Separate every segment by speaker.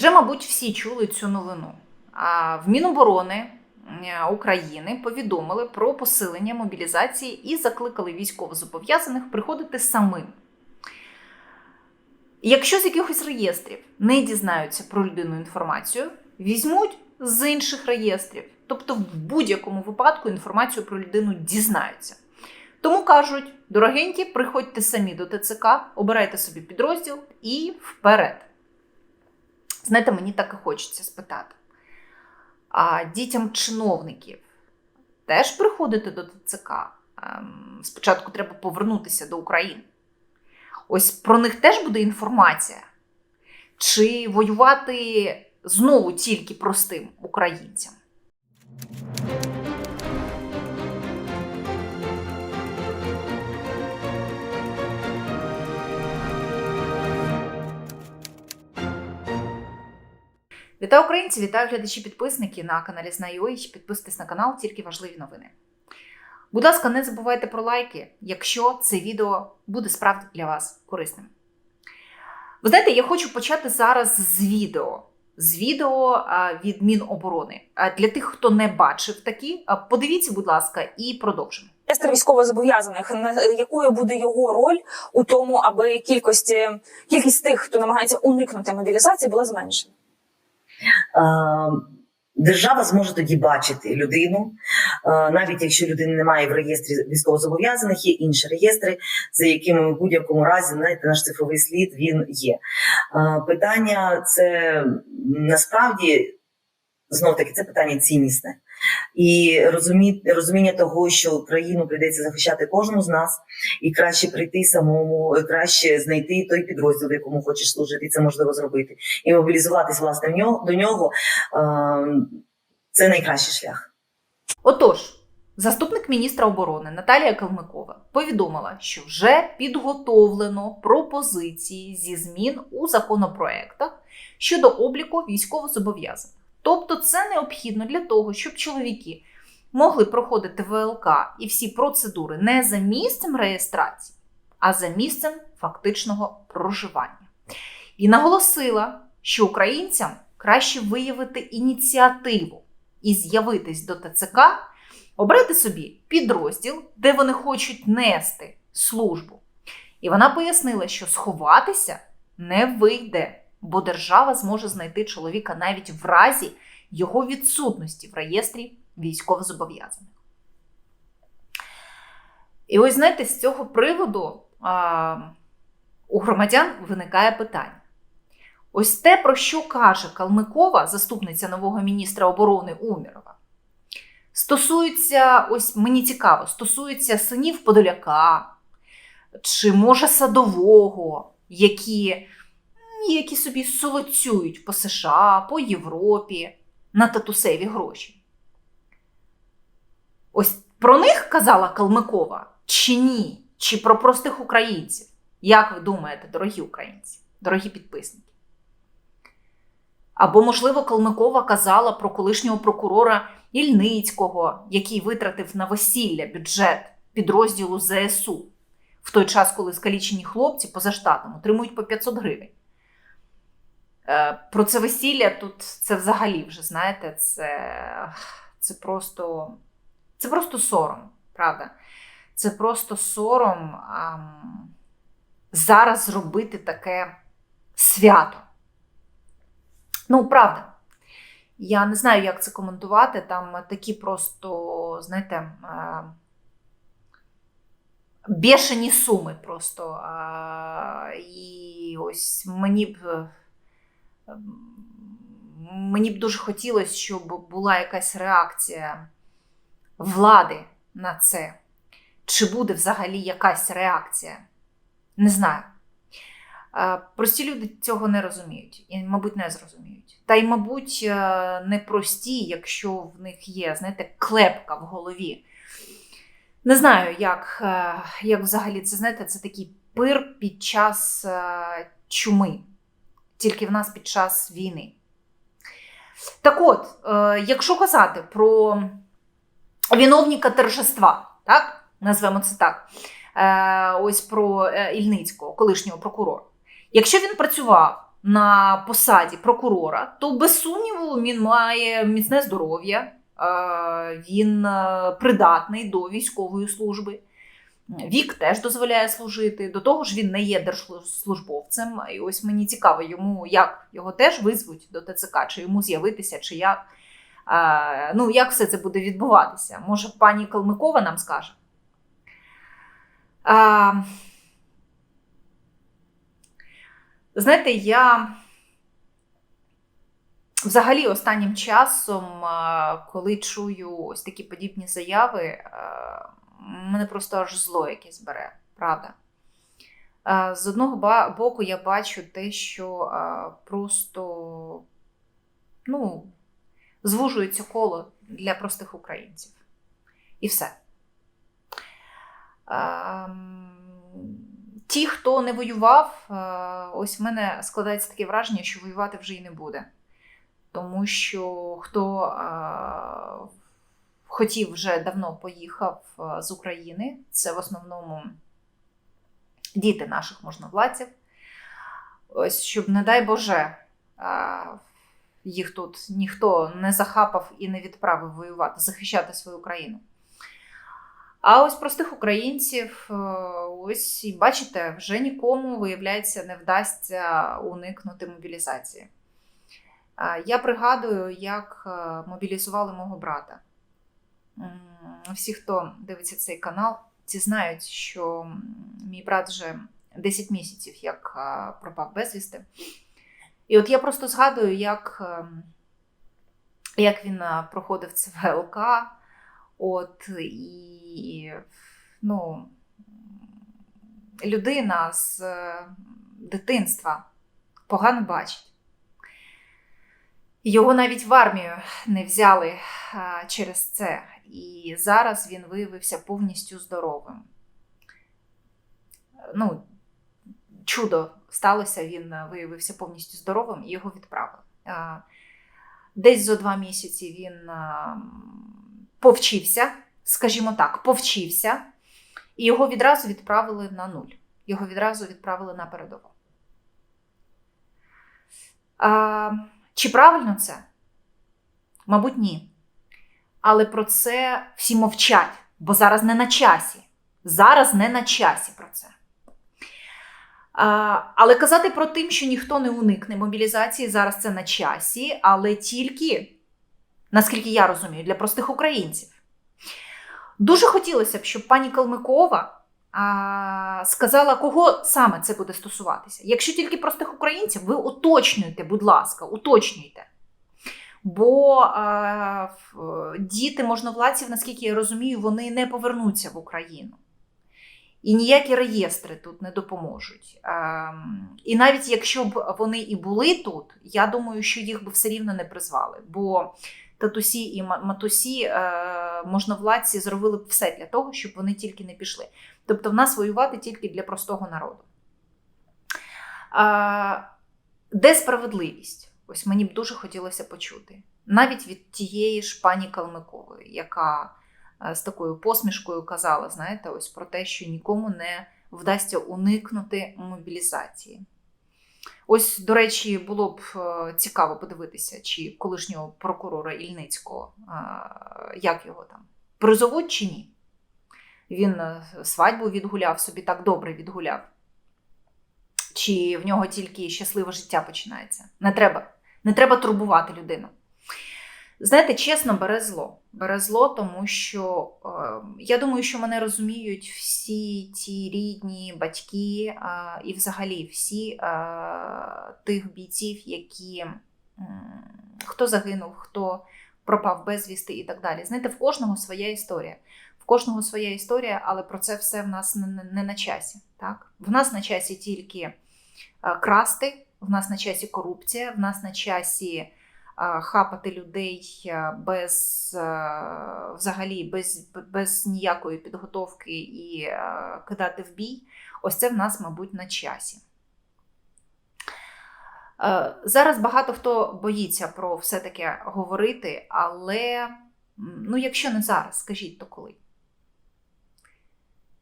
Speaker 1: Вже, мабуть, всі чули цю новину. В Міноборони е, України повідомили про посилення мобілізації і закликали військовозобов'язаних приходити самим. Якщо з якихось реєстрів не дізнаються про людину інформацію, візьмуть з інших реєстрів. Тобто, в будь-якому випадку інформацію про людину дізнаються. Тому кажуть: дорогенькі, приходьте самі до ТЦК, обирайте собі підрозділ і вперед. Знаєте, мені так і хочеться спитати. А дітям чиновників теж приходити до ТЦК? Ем, Спочатку треба повернутися до України. Ось про них теж буде інформація. Чи воювати знову тільки простим українцям? Вітаю українці! Вітаю глядачі підписники на каналі Знайой. Підписуйтесь на канал, тільки важливі новини. Будь ласка, не забувайте про лайки, якщо це відео буде справді для вас корисним. Ви знаєте, я хочу почати зараз з відео. З відео від Міноборони. Для тих, хто не бачив такі, подивіться, будь ласка, і продовжимо.
Speaker 2: реєстр військовозобов'язаних, якою буде його роль у тому, аби кількості кількість тих, хто намагається уникнути мобілізації, була зменшена.
Speaker 3: Е, Держава зможе тоді бачити людину, е, навіть якщо людини немає в реєстрі військовозобов'язаних, є інші реєстри, за якими в будь-якому разі знаєте, наш цифровий слід він є. Е, Питання це насправді знов таки це питання ціннісне. І розумі, розуміння того, що Україну прийдеться захищати кожному з нас, і краще прийти самому, е, краще знайти той підрозділ, в якому хочеш служити, і це можливо зробити, і мобілізуватись власне в нього до нього. Ем, Це найкращий шлях.
Speaker 1: Отож, заступник міністра оборони Наталія Калмикова повідомила, що вже підготовлено пропозиції зі змін у законопроектах щодо обліку військовозобов'язаних. Тобто, це необхідно для того, щоб чоловіки могли проходити ВЛК і всі процедури не за місцем реєстрації, а за місцем фактичного проживання. І наголосила, що українцям краще виявити ініціативу і з'явитись до ТЦК, обрати собі підрозділ, де вони хочуть нести службу. І вона пояснила, що сховатися не вийде, бо держава зможе знайти чоловіка навіть в разі його відсутності в реєстрі військовозобов'язаних. І ось знаєте, з цього приводу а, у громадян виникає питання. Ось те, про що каже Калмикова, заступниця нового міністра оборони Умірова, стосується, ось мені цікаво, стосується синів Подоляка, чи може садового, які, м, які собі солоцюють по США, по Європі на татусеві гроші. Ось про них казала Калмикова, чи ні? Чи про простих українців? Як ви думаєте, дорогі українці, дорогі підписники? Або, можливо, Калмикова казала про колишнього прокурора Ільницького, який витратив на весілля бюджет підрозділу ЗСУ в той час, коли скалічені хлопці поза штатом отримують по 500 гривень. Е, Про це весілля тут це взагалі вже, знаєте, це, це просто це просто сором, правда? Це просто сором ам, зараз зробити таке свято. Ну, правда. Я не знаю, як це коментувати. Там такі просто, знаєте, е, бешені суми просто. А, І ось мені б. Мені б дуже хотілося, щоб була якась реакція влади на це. Чи буде взагалі якась реакція? Не знаю. Е, Прості люди цього не розуміють і, мабуть, не зрозуміють. Та й, мабуть, е, не прості, якщо в них є, знаєте, клепка в голові. Не знаю, як, е, як взагалі це знаєте, це такий пир під час чуми, тільки в нас під час війни. Так от, е, якщо казати про виновника торжества, так? назвемо це так, е, ось про е, Ільницького, колишнього прокурора. Якщо він працював на посаді прокурора, то без сумніву він має міцне здоров'я, він придатний до військової служби. Вік теж дозволяє служити. До того ж, він не є держслужбовцем. І ось мені цікаво, йому як його теж визвуть до ТЦК, чи йому з'явитися, чи як. А, ну, як все це буде відбуватися? Може, пані Калмикова нам скаже? А, знаєте, я взагалі останнім часом, коли чую ось такі подібні заяви, мене просто аж зло якесь бере, правда. З одного боку, я бачу те, що просто ну, звужується коло для простих українців. І все. Ем, Ті, хто не воював, е, ось в мене складається таке враження, що воювати вже і не буде. Тому що хто е, хотів вже давно поїхав е, з України, це в основному діти наших можновладців. Ось, щоб, не дай Боже, е, їх тут ніхто не захапав і не відправив воювати, захищати свою країну. А ось простих українців, е, ось і бачите, вже нікому, виявляється, не вдасться уникнути мобілізації. Я пригадую, як мобілізували мого брата. Всі, хто дивиться цей канал, ті знають, що мій брат вже 10 місяців як пропав безвісти. І от я просто згадую, як, ем, як він проходив це ВЛК, от і ну, людина з е, дитинства погано бачить. Його навіть в армію не взяли через це, і зараз він виявився повністю здоровим. Ну, чудо сталося, він виявився повністю здоровим і його відправили. Десь за два місяці він повчився, скажімо так, повчився, і його відразу відправили на нуль. Його відразу відправили на передову. Чи правильно це? Мабуть, ні. Але про це всі мовчать, бо зараз не на часі. Зараз не на часі про це. А, але казати про тим, що ніхто не уникне мобілізації, зараз це на часі, але тільки, наскільки я розумію, для простих українців. Дуже хотілося б, щоб пані Калмикова а, сказала, кого саме це буде стосуватися. Якщо тільки простих українців, ви уточнюйте, будь ласка, уточнюйте. Бо а, діти можновладців, наскільки я розумію, вони не повернуться в Україну. І ніякі реєстри тут не допоможуть. Ем, І навіть якщо б вони і були тут, я думаю, що їх би все рівно не призвали. Бо татусі і матусі, е, можновладці зробили б все для того, щоб вони тільки не пішли. Тобто в нас воювати тільки для простого народу. Де справедливість? Ось мені б дуже хотілося почути. Навіть від тієї ж пані Калмикової, яка е, з такою посмішкою казала, знаєте, ось про те, що нікому не вдасться уникнути мобілізації. Ось, до речі, було б е, цікаво подивитися, чи колишнього прокурора Ільницького, е, як його там, призовуть чи ні. Він свадьбу відгуляв, собі так добре відгуляв. Чи в нього тільки щасливе життя починається? Не треба. Не треба турбувати людину. Знаєте, чесно, бере зло. Бере зло, тому що е, я думаю, що мене розуміють всі ті рідні батьки е, і взагалі всі е, тих бійців, які м, хто загинув, хто пропав безвісти і так далі. Знаєте, в кожного своя історія. В кожного своя історія, але про це все в нас не, не, не на часі. Так? В нас на часі тільки е, красти, в нас на часі корупція, в нас на часі хапати людей без взагалі без, без ніякої підготовки і кидати в бій. Ось це в нас, мабуть, на часі. Зараз багато хто боїться про все таке говорити, але ну, якщо не зараз, скажіть то коли?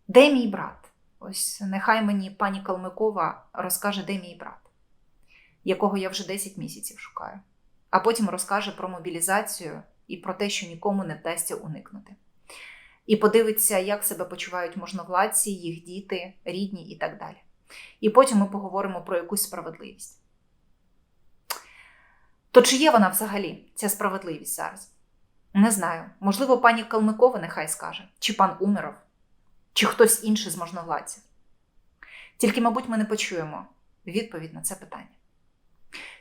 Speaker 1: Де мій брат? Ось нехай мені пані Калмикова розкаже, де мій брат. Якого я вже 10 місяців шукаю, а потім розкаже про мобілізацію і про те, що нікому не вдасться уникнути. І подивиться, як себе почувають можновладці, їх діти, рідні і так далі. І потім ми поговоримо про якусь справедливість. То чи є вона взагалі, ця справедливість зараз? Не знаю. Можливо, пані Калмикова нехай скаже, чи пан Умеров, чи хтось інший з можновладців. Тільки, мабуть, ми не почуємо відповідь на це питання.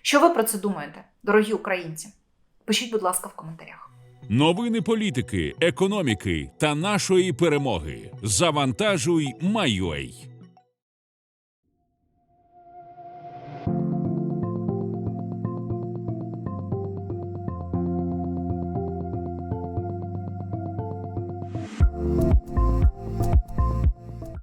Speaker 1: Що ви про це думаєте, дорогі українці? Пишіть, будь ласка, в коментарях.
Speaker 4: Новини політики, економіки та нашої перемоги. Завантажуй, Майой.